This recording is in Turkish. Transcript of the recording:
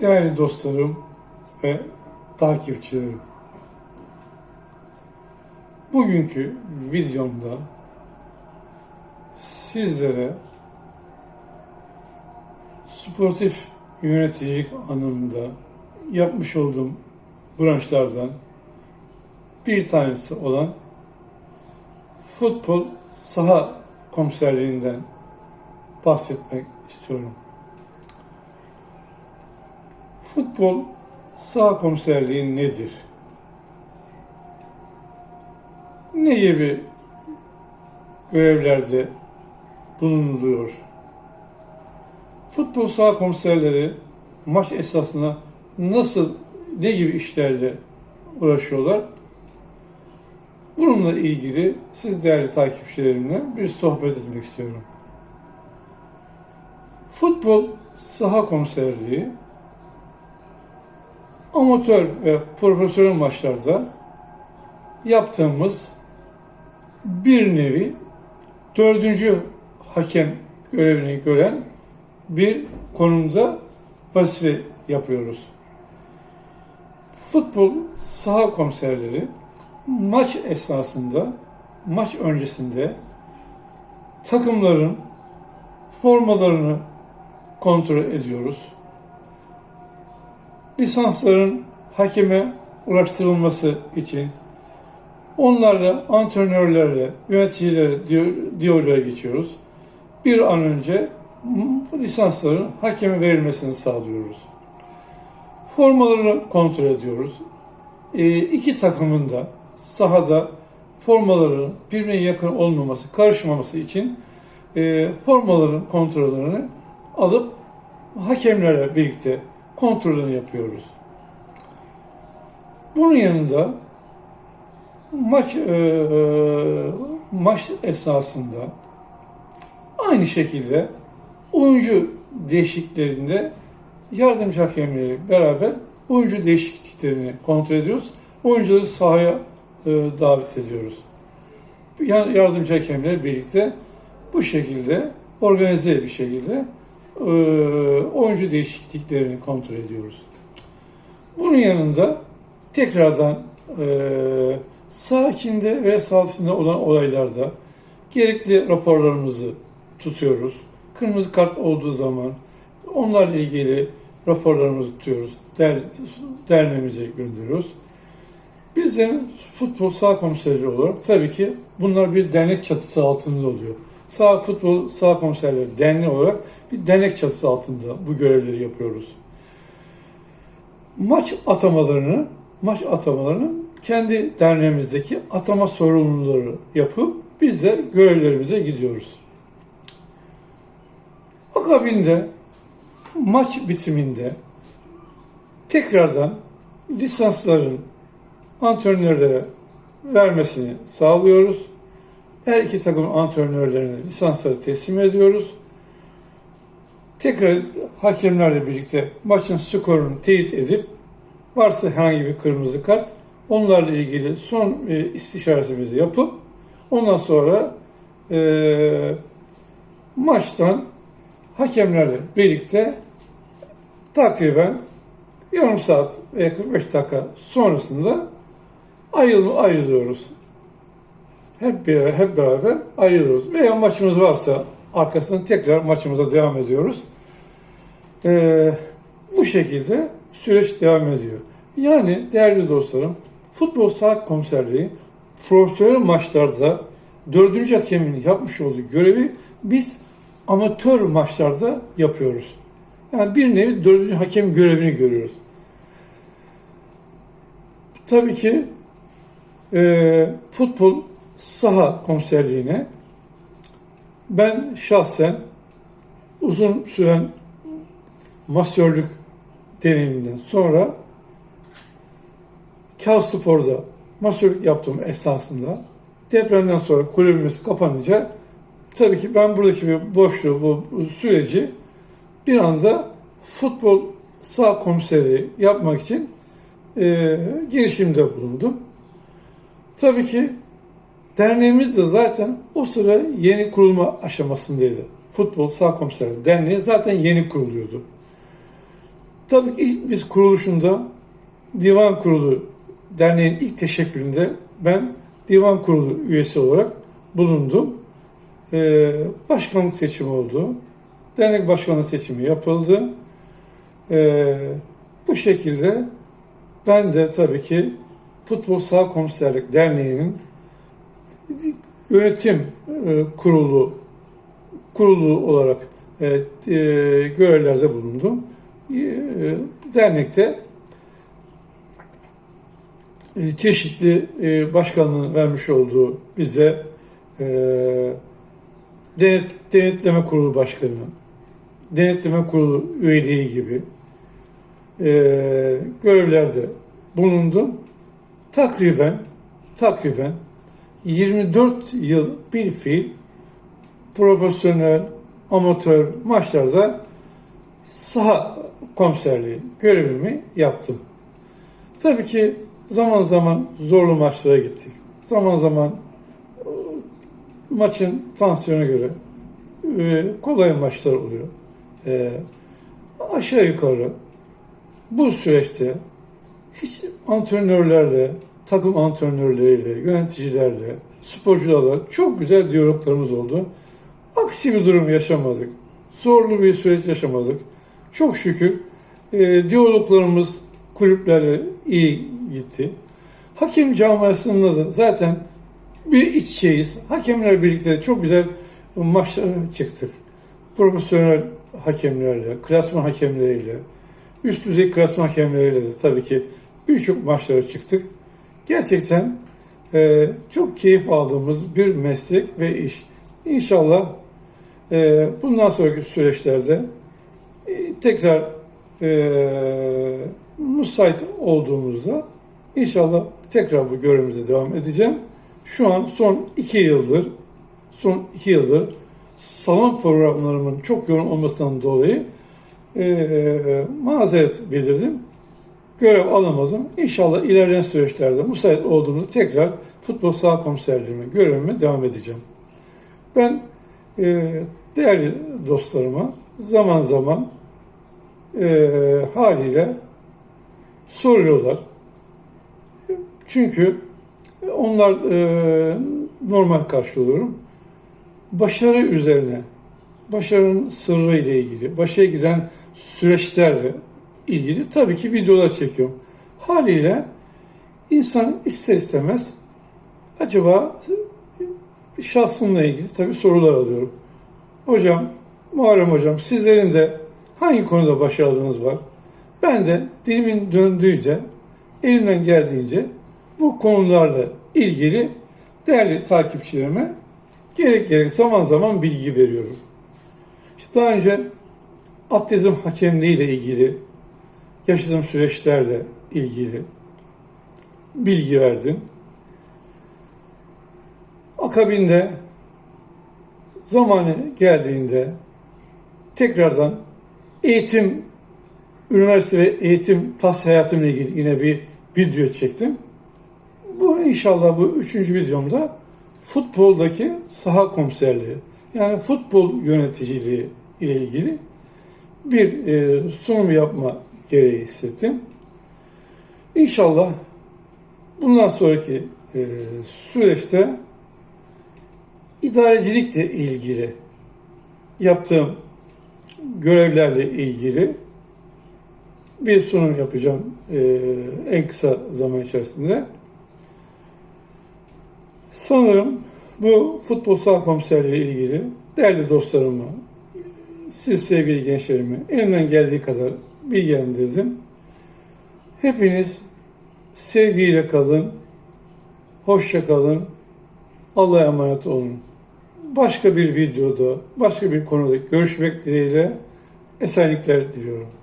Değerli dostlarım ve takipçilerim. Bugünkü videomda sizlere sportif yöneticilik anlamında yapmış olduğum branşlardan bir tanesi olan futbol saha komiserliğinden bahsetmek istiyorum. Futbol saha komiserliği nedir? Ne gibi görevlerde bulunuluyor? Futbol saha komiserleri maç esasına nasıl, ne gibi işlerle uğraşıyorlar? Bununla ilgili siz değerli takipçilerimle bir sohbet etmek istiyorum. Futbol saha komiserliği amatör ve profesyonel maçlarda yaptığımız bir nevi dördüncü hakem görevini gören bir konumda vazife yapıyoruz. Futbol saha komiserleri maç esnasında, maç öncesinde takımların formalarını kontrol ediyoruz. Lisansların hakeme ulaştırılması için onlarla, antrenörlerle, yöneticilerle diyaloğa geçiyoruz. Bir an önce lisansların hakeme verilmesini sağlıyoruz. Formalarını kontrol ediyoruz. E, iki takımın da sahada formaların birbirine yakın olmaması, karışmaması için e, formaların kontrollerini alıp hakemlerle birlikte kontrolünü yapıyoruz. Bunun yanında maç e, maç esasında aynı şekilde oyuncu değişikliklerinde yardımcı hakemleri beraber oyuncu değişikliklerini kontrol ediyoruz. Oyuncuları sahaya e, davet ediyoruz. Yani yardımcı hakemle birlikte bu şekilde organize bir şekilde e, oyuncu değişikliklerini kontrol ediyoruz. Bunun yanında tekrardan e, sağ içinde ve sağ dışında olan olaylarda gerekli raporlarımızı tutuyoruz. Kırmızı kart olduğu zaman onlarla ilgili raporlarımızı tutuyoruz. Der, derneğimize gönderiyoruz. Biz futbol sağ komiserleri olarak tabii ki bunlar bir dernek çatısı altında oluyor. Sağ futbol sağ komiserleri derneği olarak bir dernek çatısı altında bu görevleri yapıyoruz. Maç atamalarını, maç atamalarını kendi derneğimizdeki atama sorumluları yapıp biz de görevlerimize gidiyoruz. Akabinde maç bitiminde tekrardan lisansların antrenörlere vermesini sağlıyoruz. Her iki takım antrenörlerine lisansları teslim ediyoruz. Tekrar hakemlerle birlikte maçın skorunu teyit edip varsa herhangi bir kırmızı kart onlarla ilgili son e, istişaresimizi yapıp ondan sonra e, maçtan hakemlerle birlikte takriben yarım saat veya 45 dakika sonrasında ayrıl ayrılıyoruz. Hep beraber, hep beraber ayrılıyoruz. Veya maçımız varsa arkasından tekrar maçımıza devam ediyoruz. Ee, bu şekilde süreç devam ediyor. Yani değerli dostlarım, futbol saha komiserliği profesyonel maçlarda dördüncü hakemin yapmış olduğu görevi biz amatör maçlarda yapıyoruz. Yani bir nevi dördüncü hakem görevini görüyoruz. Tabii ki e, futbol saha komiserliğine ben şahsen uzun süren masörlük deneyiminden sonra Kağıt Spor'da masörlük yaptığım esasında depremden sonra kulübümüz kapanınca tabii ki ben buradaki bir boşluğu, bu süreci bir anda futbol sağ komiseri yapmak için e, girişimde bulundum. Tabii ki derneğimiz de zaten o sıra yeni kurulma aşamasındaydı. Futbol sağ komiseri derneği zaten yeni kuruluyordu. tabii ki ilk biz kuruluşunda divan kurulu derneğin ilk teşekküründe ben divan kurulu üyesi olarak bulundum. Ee, başkanlık seçimi oldu. Dernek başkanlığı seçimi yapıldı. Ee, bu şekilde ben de tabii ki Futbol Sağ Komiserlik Derneği'nin yönetim e, kurulu kurulu olarak e, e, görevlerde bulundum. Dernekte çeşitli e, başkanlığın vermiş olduğu bize denet, denetleme kurulu başkanı, denetleme kurulu üyeliği gibi görevlerde bulundum. Takriben takriben 24 yıl bir fiil profesyonel, amatör maçlarda saha komiserliği görevimi yaptım. Tabii ki zaman zaman zorlu maçlara gittik. Zaman zaman e, maçın tansiyona göre e, kolay maçlar oluyor. E, aşağı yukarı bu süreçte hiç antrenörlerle, takım antrenörleriyle, yöneticilerle, sporcularla çok güzel diyaloglarımız oldu. Aksi bir durum yaşamadık. Zorlu bir süreç yaşamadık. Çok şükür e, diyaloglarımız kulüplerle iyi gitti. Hakem camiasında da zaten bir iç şeyiz. Hakemler birlikte çok güzel maçlara çıktık. Profesyonel hakemlerle, klasman hakemleriyle, üst düzey klasman hakemleriyle de tabii ki birçok maçlara çıktık. Gerçekten e, çok keyif aldığımız bir meslek ve iş. İnşallah e, bundan sonraki süreçlerde e, tekrar e, müsait olduğumuzda inşallah tekrar bu görevimize devam edeceğim. Şu an son iki yıldır son iki yıldır salon programlarımın çok yoğun olmasından dolayı e, mazeret bildirdim. Görev alamadım. İnşallah ilerleyen süreçlerde müsait olduğumuzda tekrar futbol saha komiserliğime, görevime devam edeceğim. Ben e, değerli dostlarıma zaman zaman e, haliyle soruyorlar. Çünkü onlar e, normal karşılıyorum. Başarı üzerine, başarının sırrı ile ilgili, başarıya giden süreçlerle ilgili tabii ki videolar çekiyorum. Haliyle insan ister istemez acaba şahsımla ilgili tabii sorular alıyorum. Hocam, Muharrem Hocam sizlerin de hangi konuda başarılığınız var? Ben de dilimin döndüğünce, elimden geldiğince bu konularla ilgili değerli takipçilerime gerek gerek zaman zaman bilgi veriyorum. İşte daha önce atletizm hakemliği ile ilgili yaşadığım süreçlerle ilgili bilgi verdim. Akabinde zamanı geldiğinde tekrardan eğitim, üniversite ve eğitim tas hayatımla ilgili yine bir video çektim. Bu inşallah bu üçüncü videomda futboldaki saha komiserliği yani futbol yöneticiliği ile ilgili bir e, sunum yapma gereği hissettim. İnşallah bundan sonraki e, süreçte idarecilikle ilgili yaptığım görevlerle ilgili bir sunum yapacağım e, en kısa zaman içerisinde. Sanırım bu futbol saha komiserliği ilgili değerli dostlarımı, siz sevgili gençlerimi elimden geldiği kadar bilgilendirdim. Hepiniz sevgiyle kalın, hoşça kalın, Allah'a emanet olun. Başka bir videoda, başka bir konuda görüşmek dileğiyle esenlikler diliyorum.